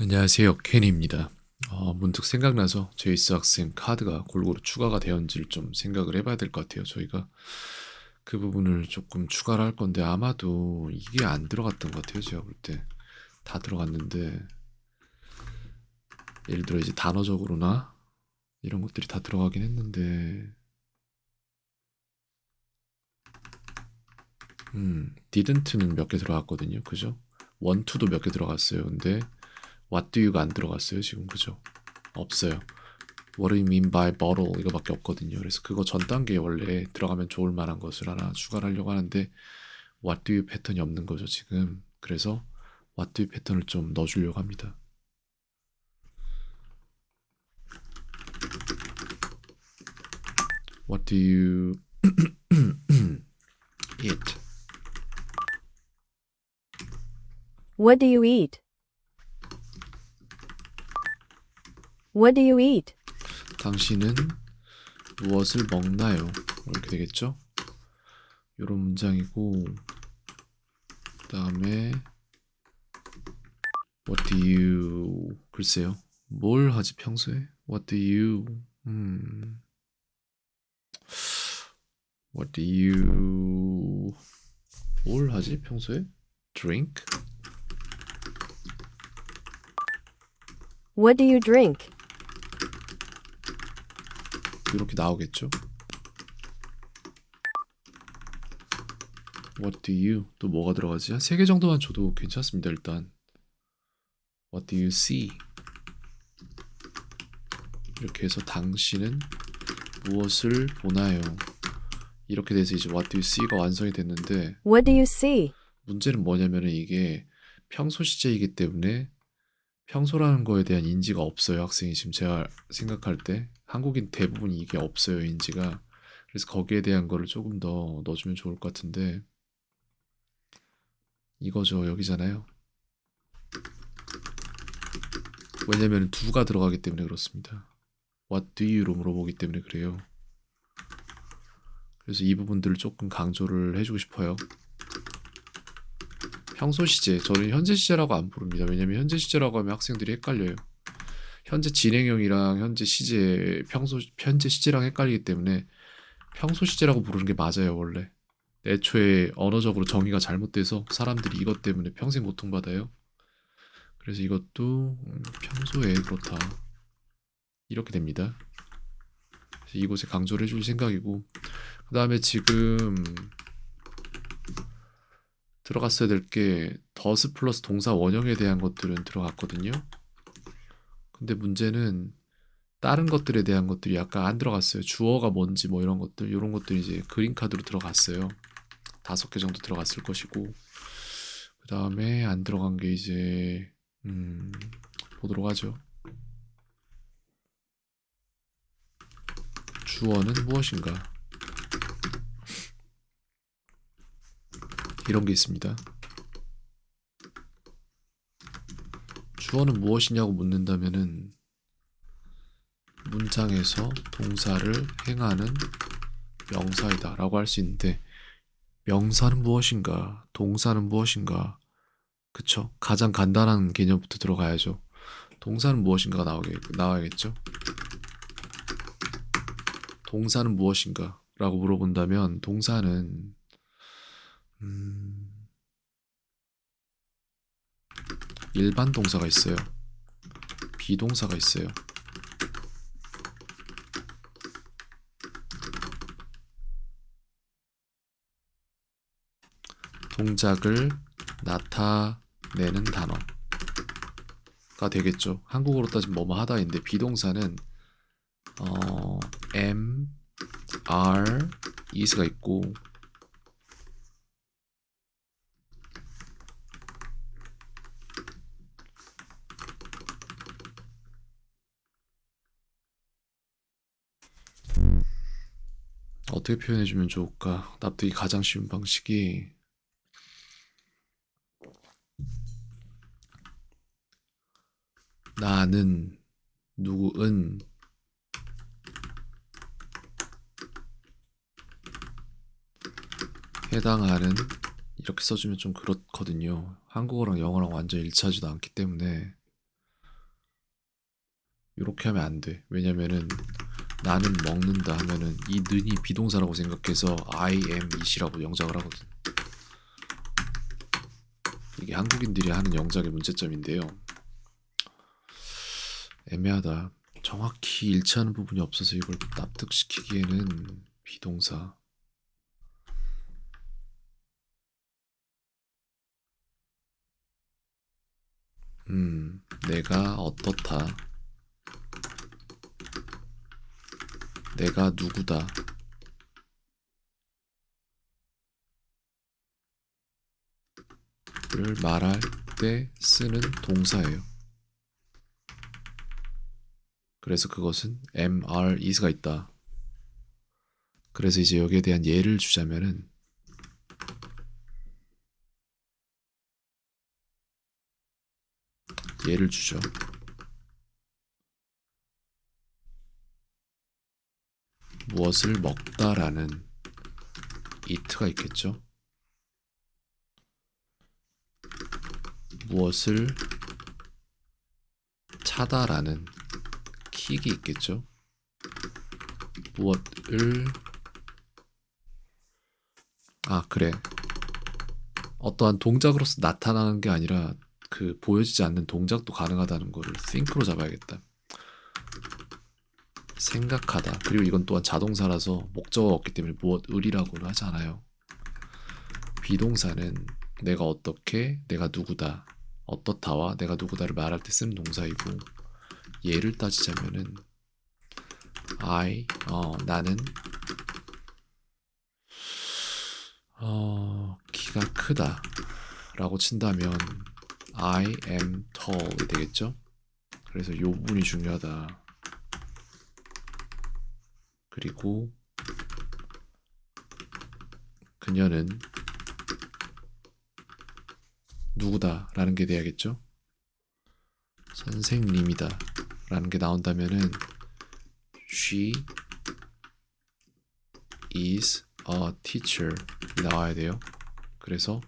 안녕하세요. 켄입니다. 어, 문득 생각나서 제이스 학생 카드가 골고루 추가가 되었는지를 좀 생각을 해봐야 될 것 같아요. 저희가 그 부분을 조금 추가를 할 건데 아마도 이게 안 들어갔던 것 같아요. 제가 볼 때 다 들어갔는데 예를 들어 이제 단어적으로나 이런 것들이 다 들어가긴 했는데 음, didn't는 몇 개 들어갔거든요. 그죠? two도 몇 개 들어갔어요. 근데 what do you가 안 들어갔어요. 지금 그죠? 없어요. What do you mean by bottle 이거밖에 없거든요. 그래서 그거 전 단계에 원래 들어가면 좋을 만한 것을 하나 추가를 하려고 하는데 what do you 패턴이 없는 거죠 지금. 그래서 what do you 패턴을 좀 넣어주려고 합니다. What do you eat? What do you eat? What do you eat? 당신은 무엇을 먹나요? 이렇게 되겠죠? 이런 문장이고 그 다음에 What do you 글쎄요 뭘 하지 평소에? What do you 음 What do you 뭘 하지 평소에? Drink? What do you drink? 이렇게 나오겠죠? What do you? 또 뭐가 들어가지? 한 세 개 정도만 줘도 괜찮습니다, 일단. What do you see? 이렇게 해서 당신은 무엇을 보나요? 이렇게 돼서 이제 What do you see가 완성이 됐는데 What do you see? 문제는 뭐냐면은 이게 평소 시제이기 때문에 평소라는 거에 대한 인지가 없어요. 학생이 지금 제가 생각할 때 한국인 대부분 이게 없어요. 인지가. 그래서 거기에 대한 거를 조금 더 넣어주면 좋을 것 같은데 이거죠. 여기잖아요. 왜냐면 두가 들어가기 때문에 그렇습니다. What do you로 물어보기 때문에 그래요. 그래서 이 부분들을 조금 강조를 해주고 싶어요. 평소 시제, 저는 현재 시제라고 안 부릅니다. 왜냐면 현재 시제라고 하면 학생들이 헷갈려요. 현재 진행형이랑 현재 시제, 평소 현재 시제랑 헷갈리기 때문에 평소 시제라고 부르는 게 맞아요, 원래. 애초에 언어적으로 정의가 잘못돼서 사람들이 이것 때문에 평생 고통받아요. 그래서 이것도 음, 평소에 그렇다. 이렇게 됩니다. 이곳에 강조를 해줄 생각이고, 그 다음에 지금 들어갔어야 될 게 더스 플러스 동사 원형에 대한 것들은 들어갔거든요. 근데 문제는 다른 것들에 대한 것들이 약간 안 들어갔어요. 주어가 뭔지 뭐 이런 것들, 이런 것들이 이제 그린 카드로 들어갔어요. 다섯 개 정도 들어갔을 것이고, 그 다음에 안 들어간 게 이제 음, 보도록 하죠. 주어는 무엇인가? 이런 게 있습니다. 주어는 무엇이냐고 묻는다면은 문장에서 동사를 행하는 명사이다 라고 할 수 있는데 명사는 무엇인가? 동사는 무엇인가? 그쵸? 가장 간단한 개념부터 들어가야죠. 동사는 무엇인가가 나오게, 나와야겠죠? 동사는 무엇인가? 라고 물어본다면 동사는 일반 동사가 있어요. 비동사가 있어요. 동작을 나타내는 단어가 되겠죠. 한국어로 따지면 뭐뭐 하다인데 비동사는 어, am, are, is가 있고 어떻게 표현해주면 좋을까? 납득이 가장 쉬운 방식이 나는 누구은 해당하는 이렇게 써주면 좀 그렇거든요. 한국어랑 영어랑 완전 일치하지도 않기 때문에 이렇게 하면 안 돼. 왜냐면은 나는 먹는다 하면은 이 는이 비동사라고 생각해서 I am eat이라고 영작을 하거든. 이게 한국인들이 하는 영작의 문제점인데요. 애매하다. 정확히 일치하는 부분이 없어서 이걸 납득시키기에는 비동사. 음, 내가 어떻다. 내가 누구다. 를 말할 때 쓰는 동사예요. 그래서 그것은 MR is가 있다. 그래서 이제 여기에 대한 예를 주자면은 예를 주죠. 무엇을 먹다라는 it가 있겠죠. 무엇을 차다라는 킥이 있겠죠. 무엇을 아 그래 어떠한 동작으로서 나타나는 게 아니라 그 보여지지 않는 동작도 가능하다는 거를 think로 잡아야겠다. 생각하다. 그리고 이건 또한 자동사라서 목적어가 없기 때문에 무엇을이라고는 하지 않아요. 비동사는 내가 어떻게, 내가 누구다, 어떻다와 내가 누구다를 말할 때 쓰는 동사이고 예를 따지자면은 I, 어, 나는 어, 키가 크다 라고 친다면 I am tall이 되겠죠? 그래서 요 부분이 중요하다. 그리고 그녀는 누구다 라는 게 돼야겠죠? 선생님이다 라는 게 나온다면은 she is a teacher 이 나와야 돼요. 그래서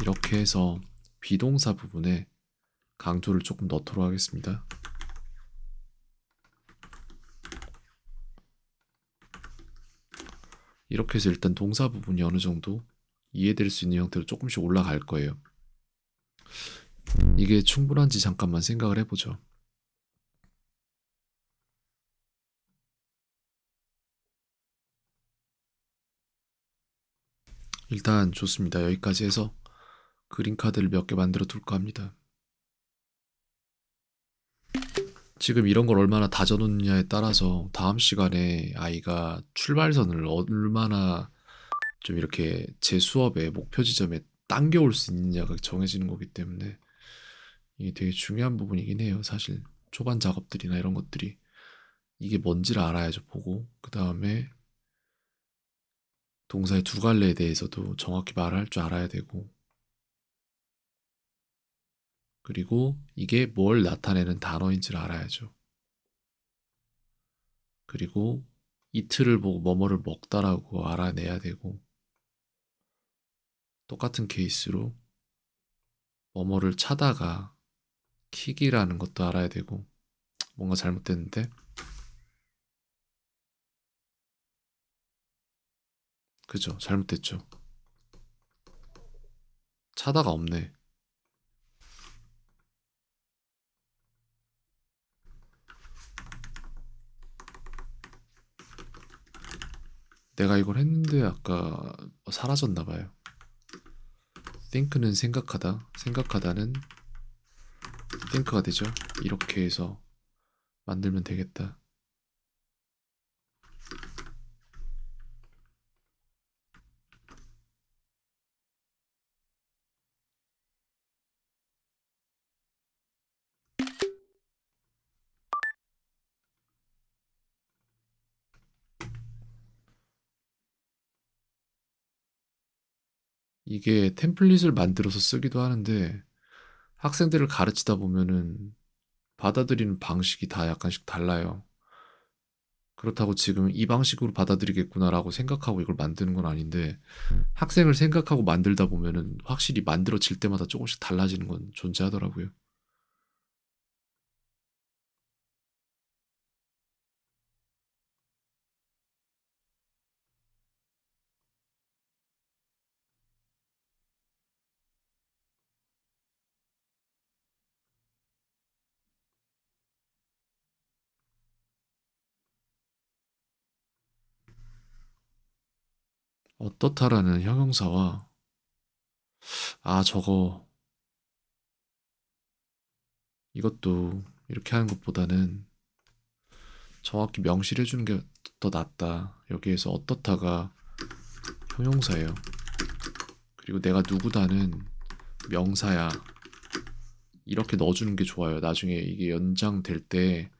이렇게 해서 비동사 부분에 강조를 조금 넣도록 하겠습니다. 이렇게 해서 일단 동사 부분이 어느 정도 이해될 수 있는 형태로 조금씩 올라갈 거예요. 이게 충분한지 잠깐만 생각을 해보죠. 일단 좋습니다. 여기까지 해서 그림 카드를 몇 개 만들어 둘까 합니다. 지금 이런 걸 얼마나 다져놓느냐에 따라서 다음 시간에 아이가 출발선을 얼마나 좀 이렇게 제 수업의 목표 지점에 당겨올 수 있느냐가 정해지는 거기 때문에 이게 되게 중요한 부분이긴 해요. 사실 초반 작업들이나 이런 것들이 이게 뭔지를 알아야죠. 보고 그 다음에 동사의 두 갈래에 대해서도 정확히 말할 줄 알아야 되고 그리고 이게 뭘 나타내는 단어인지를 알아야죠. 그리고 이틀을 보고 뭐뭐를 먹다라고 알아내야 되고 똑같은 케이스로 뭐뭐를 차다가 킥이라는 것도 알아야 되고 뭔가 잘못됐는데? 그죠. 잘못됐죠. 차다가 없네 내가 이걸 했는데 아까 사라졌나 봐요. think는 생각하다, 생각하다는 think가 되죠. 이렇게 해서 만들면 되겠다. 이게 템플릿을 만들어서 쓰기도 하는데 학생들을 가르치다 보면은 받아들이는 방식이 다 약간씩 달라요. 그렇다고 지금 이 방식으로 받아들이겠구나라고 생각하고 이걸 만드는 건 아닌데 학생을 생각하고 만들다 보면은 확실히 만들어질 때마다 조금씩 달라지는 건 존재하더라고요. 어떻다라는 형용사와 아 저거 이것도 이렇게 하는 것보다는 정확히 명시를 해주는 게 더 낫다. 여기에서 어떻다가 형용사예요. 그리고 내가 누구다는 명사야. 이렇게 넣어주는 게 좋아요. 나중에 이게 연장될 때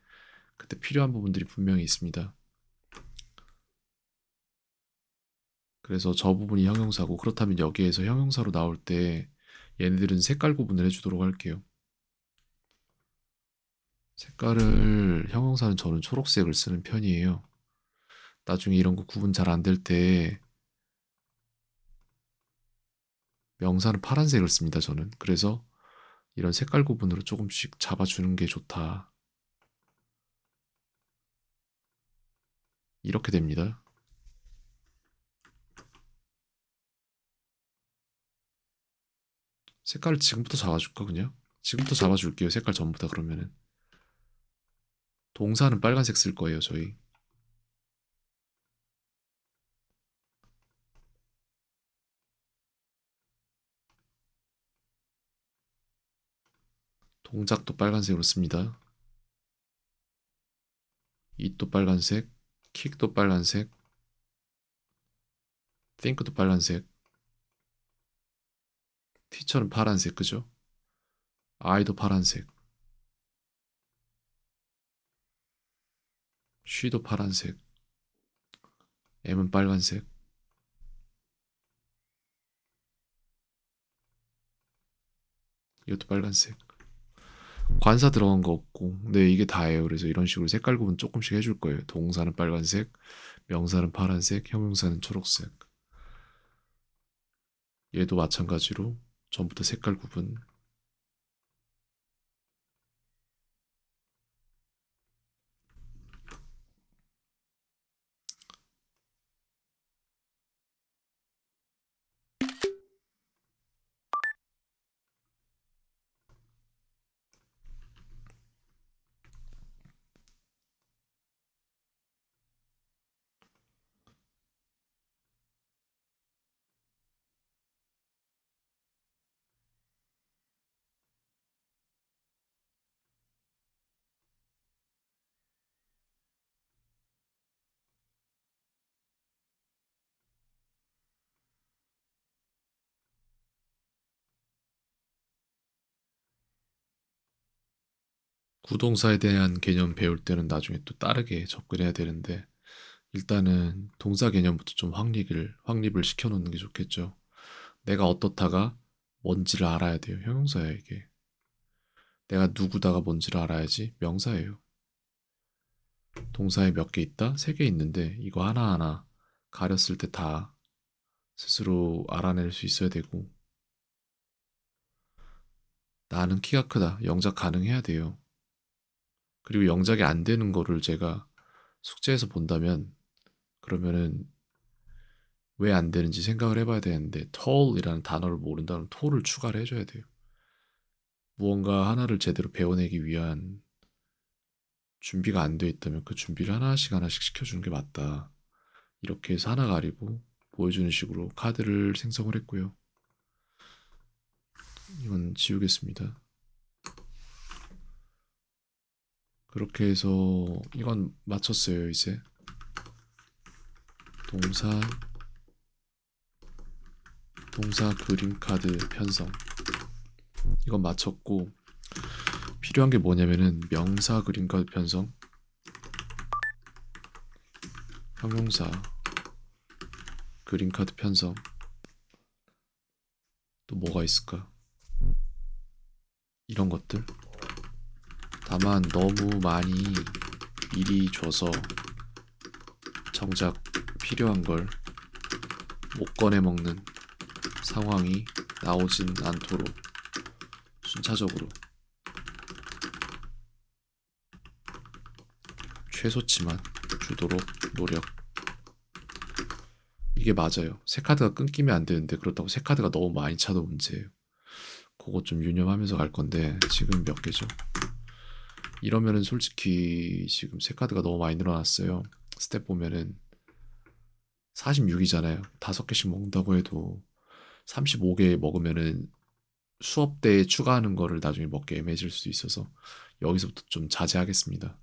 그때 필요한 부분들이 분명히 있습니다. 그래서 저 부분이 형용사고 그렇다면 여기에서 형용사로 나올 때 얘네들은 색깔 구분을 해주도록 할게요. 색깔을 형용사는 저는 초록색을 쓰는 편이에요. 나중에 이런 거 구분 잘 안 될 때 명사는 파란색을 씁니다. 저는 그래서 이런 색깔 구분으로 조금씩 잡아주는 게 좋다. 이렇게 됩니다. 색깔을 지금부터 잡아줄까 그냥? 지금부터 잡아줄게요. 색깔 전부 다 그러면은 동사는 빨간색 쓸 거예요. 저희 동작도 빨간색으로 씁니다. it도 빨간색, kick도 빨간색, think도 빨간색, teacher는 파란색, 그죠? I도 파란색, she도 파란색, M은 빨간색, 이것도 빨간색. 관사 들어간 거 없고, 네 이게 다예요. 그래서 이런 식으로 색깔 구분 조금씩 해줄 거예요. 동사는 빨간색, 명사는 파란색, 형용사는 초록색. 얘도 마찬가지로 전부터 색깔 구분. 구동사에 대한 개념 배울 때는 나중에 또 다르게 접근해야 되는데 일단은 동사 개념부터 좀 확립을 확립을 시켜놓는 게 좋겠죠. 내가 어떻다가 뭔지를 알아야 돼요. 형용사야 이게. 내가 누구다가 뭔지를 알아야지 명사예요. 동사에 몇 개 있다? 세 개 있는데 이거 하나하나 가렸을 때 다 스스로 알아낼 수 있어야 되고 나는 키가 크다. 영작 가능해야 돼요. 그리고 영작이 안 되는 거를 제가 숙제에서 본다면 그러면은 왜 안 되는지 생각을 해봐야 되는데 tall이라는 단어를 모른다면 tall을 추가를 해줘야 돼요. 무언가 하나를 제대로 배워내기 위한 준비가 안 돼 있다면 그 준비를 하나씩 하나씩 시켜주는 게 맞다. 이렇게 해서 하나 가리고 보여주는 식으로 카드를 생성을 했고요. 이건 지우겠습니다. 그렇게 해서 이건 맞췄어요 이제. 동사 동사 그림 카드 편성. 이건 맞췄고 필요한 게 뭐냐면은 명사 그림 카드 편성. 형용사 그림 카드 편성. 또 뭐가 있을까? 이런 것들 다만 너무 많이 미리 줘서 정작 필요한 걸 못 꺼내 먹는 상황이 나오진 않도록 순차적으로 최소치만 주도록 노력. 이게 맞아요. 새 카드가 끊기면 안 되는데 그렇다고 새 카드가 너무 많이 차도 문제예요. 그거 좀 유념하면서 갈 건데 지금 몇 개죠? 이러면은 솔직히 지금 새 카드가 너무 많이 늘어났어요. 스텝 보면은 46이잖아요. 다섯 개씩 먹는다고 해도 35개 먹으면은 수업 때 추가하는 거를 나중에 먹기 애매해질 수도 있어서 여기서부터 좀 자제하겠습니다.